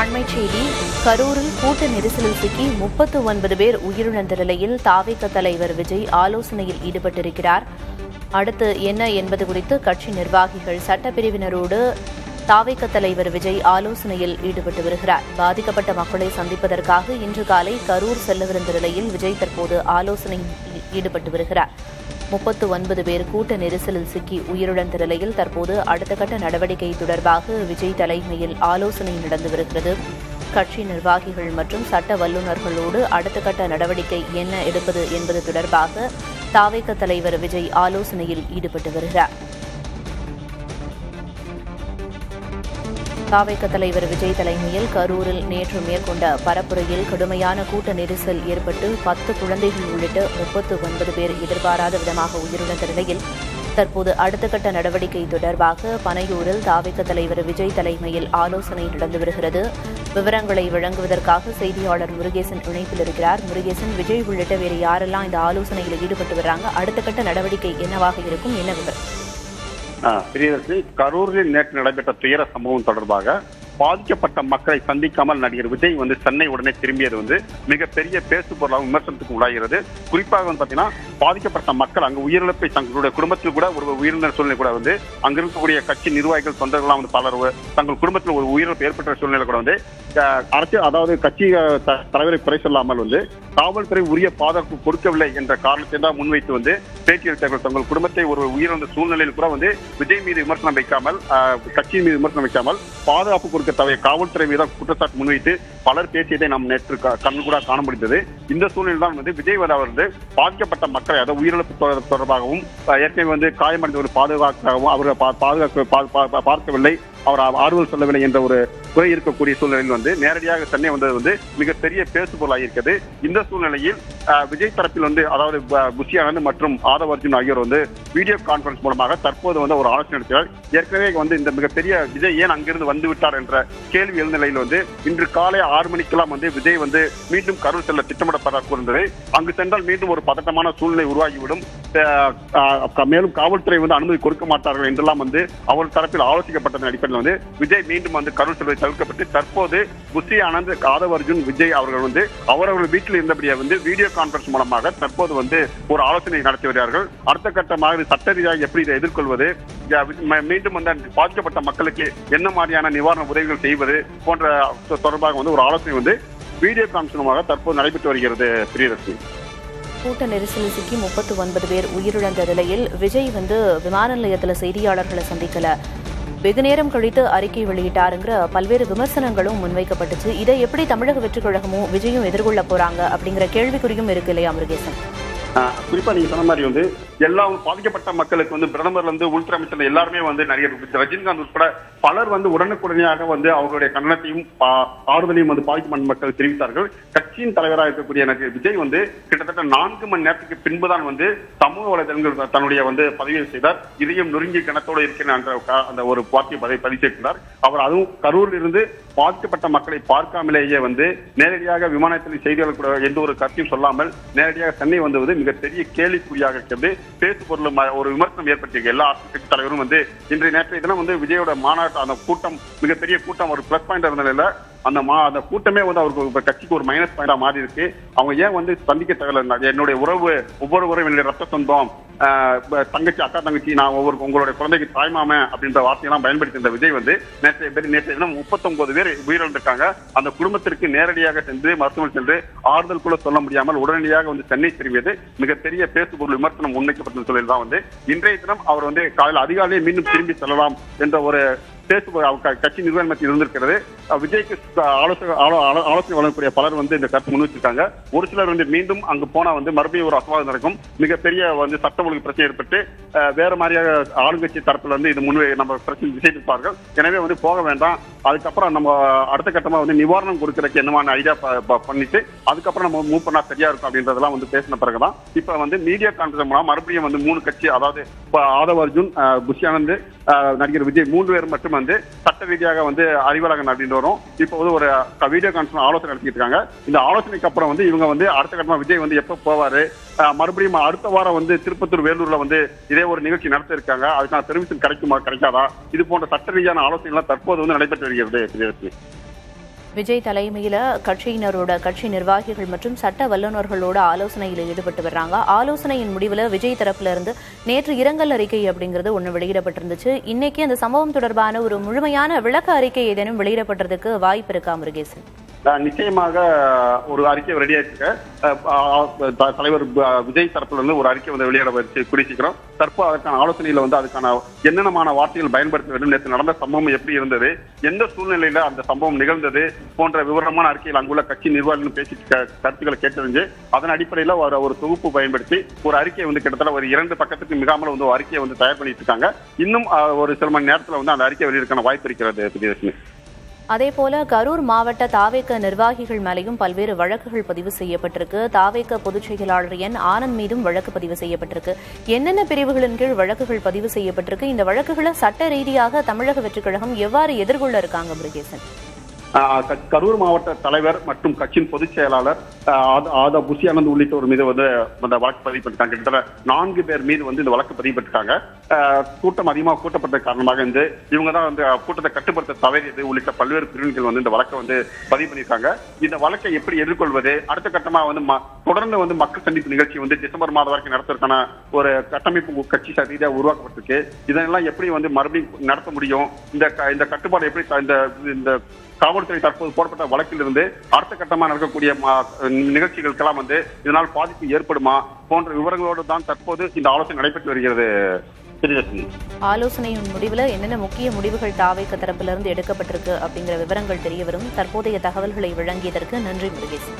அண்மைச் செய்தி கரூரில் கூட்ட நெரிசலில் சிக்கி முப்பத்து ஒன்பது பேர் உயிரிழந்த நிலையில் தாவிக தலைவர் விஜய் ஆலோசனையில் ஈடுபட்டிருக்கிறார். அடுத்து என்ன என்பது குறித்து கட்சி நிர்வாகிகள் சட்டப்பிரிவினரோடு தாவிக தலைவர் விஜய் ஆலோசனையில் ஈடுபட்டு வருகிறார். பாதிக்கப்பட்ட மக்களை சந்திப்பதற்காக இன்று காலை கரூர் செல்லவிருந்த நிலையில் விஜய் தற்போது ஆலோசனையில் ஈடுபட்டு வருகிறார். முப்பத்து ஒன்பது பேர் கூட்ட நெரிசலில் சிக்கி உயிருடன் நிலையில் தற்போது அடுத்த கட்ட நடவடிக்கை தொடர்பாக விஜய் தலைமையில் ஆலோசனை நடந்து வருகிறது கட்சி நிர்வாகிகள் மற்றும் சட்ட வல்லுநர்களோடு அடுத்த கட்ட நடவடிக்கை என்ன எடுப்பது என்பது தொடர்பாக தாவேக தலைவர் விஜய் ஆலோசனையில் ஈடுபட்டு வருகிறார். தாவேக தலைவர் விஜய் தலைமையில் கரூரில் நேற்று மேற்கொண்ட பரப்புரையில் கடுமையான கூட்ட நெரிசல் ஏற்பட்டு பத்து குழந்தைகள் உள்ளிட்ட முப்பத்து ஒன்பது பேர் எதிர்பாராத விதமாக உயிரிழந்த நிலையில் தற்போது அடுத்த கட்ட நடவடிக்கை தொடர்பாக பனையூரில் தாவேக தலைவர் விஜய் தலைமையில் ஆலோசனை நடந்து வருகிறது. விவரங்களை வழங்குவதற்காக செய்தியாளர் முருகேசன் இணைப்பில் இருக்கிறார். முருகேசன் விஜய் உள்ளிட்ட வேறு யாரெல்லாம் இந்த ஆலோசனையில் ஈடுபட்டு வர்றாங்க? அடுத்த கட்ட நடவடிக்கை என்னவாக இருக்கும்? என்ன விவரம்? ஆ, கரூரில் நேற்று நடைபெற்ற துயர சம்பவம் தொடர்பாக பாதிக்கப்பட்ட மக்களை சந்திக்காமல் நடிகர் விஜய் வந்து சென்னை உடனே திரும்பியது வந்து மிகப்பெரிய பேசு பொருளாக விமர்சனத்துக்கு உள்ளாகிறது. குறிப்பாக வந்து பாத்தீங்கன்னா பாதிக்கப்பட்ட மக்கள் அங்கு உயிரிழப்பை தங்களுடைய குடும்பத்தில் கூட ஒரு உயிரிழந்த சூழ்நிலை கூட வந்து அங்க இருக்கக்கூடிய கட்சி நிர்வாகிகள் தொண்டர்கள்லாம் வந்து பலர் தங்கள் குடும்பத்தில் ஒரு உயிரிழப்பு ஏற்பட்ட சூழ்நிலை கூட வந்து அரசியல் அதாவது கட்சி த- தலைவரை குறை சொல்லாமல் வந்து காவல்துறை உரிய பாதுகாப்பு கொடுக்கவில்லை என்ற காரணத்தை தான் முன்வைத்து வந்து பேட்டியளித்தார்கள் தங்கள் குடும்பத்தை ஒரு உயிரிழந்த சூழ்நிலையில் கூட வந்து விஜய் மீது விமர்சனம் வைக்காமல் கட்சியின் மீது விமர்சனம் வைக்காமல் பாதுகாப்பு கொடுக்க தவிர காவல்துறை மீது குற்றச்சாட்டு முன்வைத்து பலர் பேசியதை நாம் நேற்று க- கூட காண முடிந்தது. இந்த சூழ்நிலை தான் வந்து விஜய் வந்து பாதிக்கப்பட்ட மக்களை அதாவது உயிரிழப்பு தொடர்பாகவும் ஏற்கனவே வந்து காயமடைந்தவர்கள் பாதுகாக்கவும் அவர்கள் பா- பாதுகாக்க பா- பா- பார்க்கவில்லை. அவர் ஆறுதல் சொல்லவில்லை என்ற ஒரு குறை இருக்கக்கூடிய சூழ்நிலையில் வந்து நேரடியாக சென்னை வந்தது வந்து மிகப்பெரிய பேசு இருக்கிறது இந்த சூழ்நிலையில் விஜய் தரப்பில் வந்து அதாவது ப- புஷி ஆனந்த் மற்றும் ஆதவ் அர்ஜுன் ஆகியோர் வந்து வீடியோ கான்பரன்ஸ் மூலமாக தற்போது வந்து ஒரு ஆலோசனை நடத்தினார். ஏற்கனவே வந்து இந்த மிகப்பெரிய விஜய் ஏன் அங்கிருந்து வந்து விட்டார் என்ற கேள்வி எழுந்த நிலையில் வந்து இன்று காலை ஆறு மணிக்கெல்லாம் வந்து விஜய் வந்து மீண்டும் கரூர் செல்ல திட்டமிடப்பட இருந்தது அங்கு சென்றால் மீண்டும் ஒரு பதட்டமான சூழ்நிலை உருவாகிவிடும். மேலும் காவல்துறை வந்து அனுமதி கொடுக்க மாட்டார்கள் என்றெல்லாம் வந்து அவர் தரப்பில் ஆலோசிக்கப்பட்டதன் அடிப்படையில் வந்து விஜய் மீண்டும் வந்து கரூர் செல்வதை தவிர்க்கப்பட்டு தற்போது புஷி ஆனந்த் ஆதவ் அர்ஜுன் விஜய் அவர்கள் வந்து அவரவர்கள் வீட்டில் இருந்தபடியே வந்து வீடியோ கான்பரன்ஸ் மூலமாக தற்போது வந்து ஒரு ஆலோசனை நடத்தி வருகிறார்கள். அடுத்த கட்டமாக சட்ட ரீதியாக எப்படி இதை எதிர்கொள்வது? மீண்டும் வந்து அந்த பாதிக்கப்பட்ட மக்களுக்கு என்ன மாதிரியான நிவாரண உதவிகள் செய்வது போன்ற தொடர்பாக வந்து ஒரு ஆலோசனை வந்து வீடியோ கான்பரன்ஸ் மூலமாக தற்போது நடைபெற்று வருகிறது பிரியதர்ஷினி. கூட்ட நெரிசலில் சிக்கி முப்பத்தி ஒன்பது பேர் உயிரிழந்த நிலையில் விஜய் வந்து விமான நிலையத்தில் செய்தியாளர்களை சந்திக்கல. வெகு நேரம் கழித்து அறிக்கை வெளியிட்டாருங்கிற பல்வேறு விமர்சனங்களும் முன்வைக்கப்பட்டுச்சு. இதை எப்படி தமிழக வெற்றிக் கழகமும் விஜயும் எதிர்கொள்ள போறாங்க அப்படிங்கிற கேள்விக்குறியும் இருக்கு இல்லையா முருகேசன்? குறிப்பா நீங்க சொன்ன மாதிரி வந்து எல்லா பாதிக்கப்பட்ட மக்களுக்கு வந்து பிரதமர்ல இருந்து உள்துறை அமைச்சர் எல்லாருமே வந்து நடிகர் ரஜினிகாந்த் உட்பட பலர் வந்து உடனுக்குடனேயாக வந்து அவர்களுடைய கண்டனத்தையும் பா- ஆறுதலையும் வந்து பாதிக்கப்பட்ட மக்கள் தெரிவித்தார்கள். கட்சியின் தலைவராக இருக்கக்கூடிய எனக்கு விஜய் வந்து கிட்டத்தட்ட நான்கு மணி நேரத்துக்கு பின்புதான் வந்து சமூக வலைதளங்கள் தன்னுடைய வந்து பதிவு செய்தார். இதையும் நொறுங்கி கிணத்தோடு இருக்கிறேன் என்ற அந்த ஒரு வார்த்தையை பதிவு பதிவு செய்திருக்கிறார் அவர் அதுவும் கரூரில் இருந்து பாதிக்கப்பட்ட மக்களை பார்க்காமலேயே வந்து நேரடியாக விமானத்தில் செய்தியாளர் கூட எந்த ஒரு கருத்தையும் சொல்லாமல் நேரடியாக சென்னை வந்தது மிகப்பெரிய கேள்விக்குறியாக இருக்கிறது பேசு பொருள் ஒரு விமர்சனம் ஏற்பட்டிருக்கு. எல்லா கட்சி தலைவரும் வந்து இன்றைய நேற்றைய தினம் வந்து விஜயோட மாநாட்டு அந்த கூட்டம் மிகப்பெரிய கூட்டம் ஒரு பிளஸ் பாயிண்ட் இருந்த நிலையில அந்த மா அந்த கூட்டமே வந்து அவருக்கு கட்சிக்கு ஒரு மைனஸ் பாயிண்டா மாறி இருக்கு அவங்க ஏன் வந்து சந்திக்க தகவல் என்னுடைய உறவு ஒவ்வொரு உறவு என்னுடைய ரத்த சொந்தம் தங்கச்சி அக்கா தங்கச்சி நான் ஒவ்வொரு உங்களுடைய குழந்தைக்கு தாய்மாம அப்படின்ற வார்த்தையெல்லாம் பயன்படுத்தி இருந்த விஜய் வந்து நேற்றைய பேர் நேற்றைய தினம் முப்பத்தொன்பது பேர் உயிரிழந்திருக்காங்க. அந்த குடும்பத்திற்கு நேரடியாக சென்று மருத்துவமனை சென்று ஆறுதல் கூட சொல்ல முடியாமல் உடனடியாக வந்து சென்னை திரும்பியது. மிகப்பெரிய பேசுபொருள் விமர்சனம் முன்வைக்கப்பட்ட சூழலில் தான் வந்து இன்றைய தினம் அவர் வந்து காலையில் அதிகாலையே மீண்டும் திரும்பி செல்லலாம் என்ற ஒரு பேசு க- கட்சி நிர்வாகத்தில் இருந்திருக்கிறது. விஜய்க்கு ஆலோசனை ஆலோசனை வழங்கக்கூடிய பலர் வந்து இந்த கருத்து முன் வச்சிருக்காங்க. ஒரு சிலர் வந்து மீண்டும் அங்கு போனா வந்து மறுபடியும் ஒரு அசவாதம் நடக்கும். மிகப்பெரிய வந்து சட்ட ஒழுங்கு பிரச்சனை ஏற்பட்டு வேற மாதிரியாக ஆளுங்கட்சி தரப்புல இருந்து இது முன்வை நம்ம பிரச்சனை விசேஷிப்பார்கள். எனவே வந்து போக வேண்டாம். அதுக்கப்புறம் நம்ம அடுத்த கட்டமா வந்து நிவாரணம் கொடுக்கறதுக்கு என்னமான ஐடியா பண்ணிட்டு அதுக்கப்புறம் நம்ம மூவ் பண்ணா சரியா இருக்கும் அப்படின்றதெல்லாம் வந்து பேசின பிறகுதான். இப்ப வந்து மீடியா கான்ஃபரன்ஸ் மூலம் மறுபடியும் வந்து மூணு கட்சி அதாவது ஆதவ அர்ஜுன் அஹ், நடிகர் விஜய் மூன்று பேர் மட்டும் வந்து சட்ட ரீதியாக வந்து அறிவழகன் அப்படின்னு வரும். இப்போ வந்து ஒரு வீடியோ கான்ஃபரன்ஸ் ஆலோசனை நடத்திட்டு இருக்காங்க இந்த ஆலோசனைக்கு அப்புறம் வந்து இவங்க வந்து அடுத்த கட்டமா விஜய் வந்து எப்ப போவாரு? மறுபடியும் அடுத்த வாரம் வந்து திருப்பத்தூர் வேலூர்ல வந்து இதே ஒரு நிகழ்ச்சி நடத்த இருக்காங்க அதுக்கான பெர்மிஷன் கிடைக்குமா கிடைக்காதா? இது போன்ற சட்ட ரீதியான ஆலோசனைகள் தற்போது வந்து நடைபெற்று வருகிறது விஜய் தலைமையில் கட்சியினரோட கட்சி நிர்வாகிகள் மற்றும் சட்ட வல்லுநர்களோட ஆலோசனையில் ஈடுபட்டு வர்றாங்க. ஆலோசனையின் முடிவில் விஜய் தரப்புல இருந்து நேற்று இரங்கல் அறிக்கை அப்படிங்கிறது ஒன்று வெளியிடப்பட்டிருந்துச்சு. இன்னைக்கு அந்த சம்பவம் தொடர்பான ஒரு முழுமையான விளக்க அறிக்கை ஏதேனும் வெளியிடப்படுறதுக்கு வாய்ப்பு இருக்கா முருகேசன்? நிச்சயமாக ஒரு அறிக்கை ரெடி தலைவர் விஜய் தரப்புல இருந்து ஒரு அறிக்கை வந்து வெளியிட வச்சு குறிச்சிக்கிறோம் தற்போது அதற்கான ஆலோசனையில வந்து அதுக்கான என்னென்னமான வார்த்தைகள் பயன்படுத்த வேண்டும். நேற்று நடந்த சம்பவம் எப்படி இருந்தது? எந்த சூழ்நிலையில அந்த சம்பவம் நிகழ்ந்தது? போன்ற விவரமான அறிக்கையில் அங்குள்ள கட்சி நிர்வாகிகள் பேசி கருத்துக்களை கேட்டறிஞ்சு அதன் அடிப்படையில ஒரு ஒரு தொகுப்பு பயன்படுத்தி ஒரு அறிக்கையை வந்து கிட்டத்தட்ட ஒரு இரண்டு பக்கத்துக்கு மிகாமல் வந்து ஒரு அறிக்கையை வந்து தயார் பண்ணிட்டு இருக்காங்க. இன்னும் ஒரு சில மணி நேரத்துல வந்து அந்த அறிக்கை வெளியிருக்கான வாய்ப்பு இருக்கிறது பிரியதர்ஷினி அதே போல கரூர் மாவட்ட தாவேக்க நிர்வாகிகள் மேலேயும் பல்வேறு வழக்குகள் பதிவு செய்யப்பட்டிருக்கு. தாவேக்க பொதுச் செயலாளர் என் ஆனந்த் மீதும் வழக்கு பதிவு செய்யப்பட்டிருக்கு. என்னென்ன பிரிவுகளின் கீழ் வழக்குகள் பதிவு செய்யப்பட்டிருக்கு? இந்த வழக்குகளை சட்ட ரீதியாக தமிழக வெற்றிக் கழகம் எவ்வாறு எதிர்கொள்ள இருக்காங்க முருகேசன்? கரூர் மாவட்ட தலைவர் மற்றும் கட்சியின் பொதுச் செயலாளர் ஆதா புசி ஆனந்த் உள்ளிட்டோர் மீது வந்து அந்த வழக்கு பதிவு பண்ணிருக்காங்க. கிட்டத்தட்ட நான்கு பேர் மீது வந்து இந்த வழக்கு பதிவு பண்ணிட்டாங்க கூட்டம் அதிகமாக கூட்டப்பட்ட காரணமாக வந்து இவங்க தான் வந்து கூட்டத்தை கட்டுப்படுத்த தவறியது. உள்ளிட்ட பல்வேறு பிரிவுகள் வந்து இந்த வழக்கை வந்து பதிவு பண்ணியிருக்காங்க இந்த வழக்கை எப்படி எதிர்கொள்வது? அடுத்த கட்டமாக வந்து ம- தொடர்ந்து வந்து மக்கள் சந்திப்பு நிகழ்ச்சி வந்து டிசம்பர் மாதம் வரைக்கும் நடத்துறதுக்கான ஒரு கட்டமைப்பு கட்சி ரீதியாக உருவாக்கப்பட்டிருக்கு. இதெல்லாம் எப்படி வந்து மறுபடியும் நடத்த முடியும்? இந்த க- இந்த கட்டுப்பாடு எப்படி இந்த காவல்துறை தற்போது போடப்பட்ட வழக்கிலிருந்து அடுத்த கட்டமாக நடக்கக்கூடிய நிகழ்ச்சிகளுக்கெல்லாம் வந்து இதனால் பாதிப்பு ஏற்படுமா போன்ற விவரங்களோடு தான் தற்போது இந்த ஆலோசனை நடைபெற்று வருகிறது. ஆலோசனையின் முடிவில் என்னென்ன முக்கிய முடிவுகள் தாவேக்க தரப்பிலிருந்து எடுக்கப்பட்டிருக்கு அப்படிங்கிற விவரங்கள் தெரிய வரும். தற்போதைய தகவல்களை வழங்கியதற்கு நன்றி முருகேசன்.